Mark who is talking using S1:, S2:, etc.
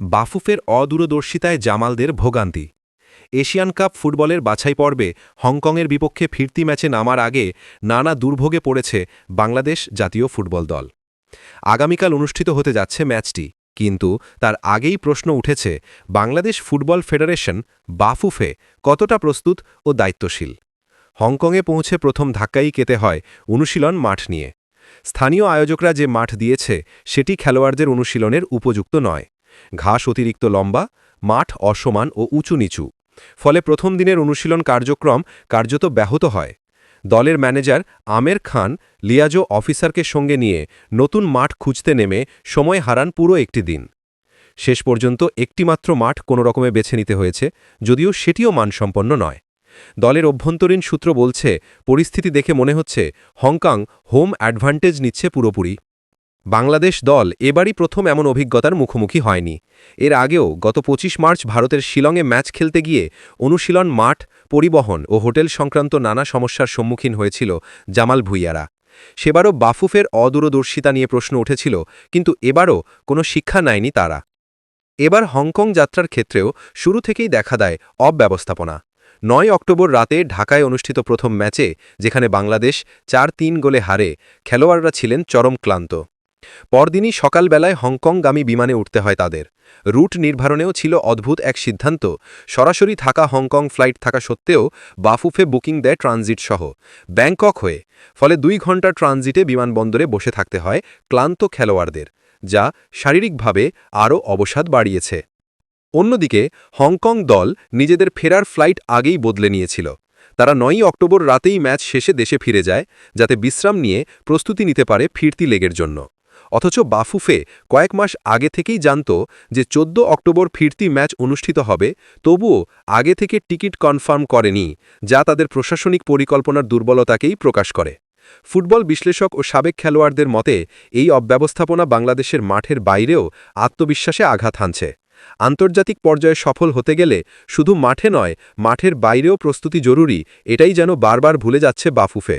S1: বাফুফের অদূরদর্শিতায় জামালদের ভোগান্তি। Asian cup ফুটবলের বাছাই পর্বে হংকংয়ের বিপক্ষে ফিরতি ম্যাচে নামার আগে নানা দুর্ভোগে পড়েছে বাংলাদেশ জাতীয় ফুটবল দল। আগামীকাল অনুষ্ঠিত হতে যাচ্ছে ম্যাচটি, কিন্তু তার আগেই প্রশ্ন উঠেছে, বাংলাদেশ ফুটবল ফেডারেশন বাফুফে কতটা প্রস্তুত ও দায়িত্বশীল? হংকংয়ে পৌঁছে প্রথম ধাক্কাই কেতে হয় অনুশীলন মাঠ নিয়ে। স্থানীয় আয়োজকরা যে মাঠ দিয়েছে, সেটি খেলোয়াড়দের অনুশীলনের উপযুক্ত নয়। ঘাস অতিরিক্ত লম্বা, মাঠ অসমান ও উঁচু নিচু। ফলে প্রথম দিনের অনুশীলন কার্যক্রম কার্যত ব্যাহত হয়। দলের ম্যানেজার আমের খান লিয়াজো অফিসারকে সঙ্গে নিয়ে নতুন মাঠ খুঁজতে নেমে সময় হারান পুরো একটি দিন। শেষ পর্যন্ত একটিমাত্র মাঠ কোনো রকমে বেছে নিতে হয়েছে, যদিও সেটিও মানসম্পন্ন নয়। দলের অভ্যন্তরীণ সূত্র বলছে, পরিস্থিতি দেখে মনে হচ্ছে, হংকং হোম অ্যাডভান্টেজ নিচ্ছে পুরোপুরি। বাংলাদেশ দল এবারই প্রথম এমন অভিজ্ঞতার মুখোমুখি হয়নি। এর আগেও গত ২৫ মার্চ ভারতের শিলংয়ে ম্যাচ খেলতে গিয়ে অনুশীলন মাঠ, পরিবহন ও হোটেল সংক্রান্ত নানা সমস্যার সম্মুখীন হয়েছিল জামাল ভুইয়ারা। সেবারও বাফুফের অদূরদর্শিতা নিয়ে প্রশ্ন উঠেছিল, কিন্তু এবারও কোনো শিক্ষা নেয়নি তারা। এবার হংকং যাত্রার ক্ষেত্রেও শুরু থেকেই দেখা দেয় অব্যবস্থাপনা। নয় অক্টোবর রাতে ঢাকায় অনুষ্ঠিত প্রথম ম্যাচে, যেখানে বাংলাদেশ চার তিন গোলে হারে, খেলোয়াড়রা ছিলেন চরম ক্লান্ত। পরদিনই সকালবেলায় হংকংগামী বিমানে উঠতে হয় তাদের। রুট নির্ধারণেও ছিল অদ্ভুত এক সিদ্ধান্ত। সরাসরি থাকা হংকং ফ্লাইট থাকা সত্ত্বেও বাফুফে বুকিং দেয় ট্রানজিট সহ ব্যাংকক হয়ে। ফলে দুই ঘণ্টা ট্রানজিটে বিমানবন্দরে বসে থাকতে হয় ক্লান্ত খেলোয়াড়দের, যা শারীরিকভাবে আরও অবসাদ বাড়িয়েছে। অন্যদিকে, হংকং দল নিজেদের ফেরার ফ্লাইট আগেই বদলে নিয়েছিল। তারা নয়ই অক্টোবর রাতেই ম্যাচ শেষে দেশে ফিরে যায়, যাতে বিশ্রাম নিয়ে প্রস্তুতি নিতে পারে ফিরতি লেগের জন্য। অথচ বাফুফে কয়েক মাস আগে থেকেই জানত যে ১৪ অক্টোবর ফিরতি ম্যাচ অনুষ্ঠিত হবে, তবুও আগে থেকে টিকিট কনফার্ম করেনি, যা তাদের প্রশাসনিক পরিকল্পনার দুর্বলতাকেই প্রকাশ করে। ফুটবল বিশ্লেষক ও সাবেক খেলোয়াড়দের মতে, এই অব্যবস্থাপনা বাংলাদেশের মাঠের বাইরেও আত্মবিশ্বাসে আঘাত হানছে। আন্তর্জাতিক পর্যায়ে সফল হতে গেলে শুধু মাঠে নয়, মাঠের বাইরেও প্রস্তুতি জরুরি, এটাই যেন বারবার ভুলে যাচ্ছে বাফুফে।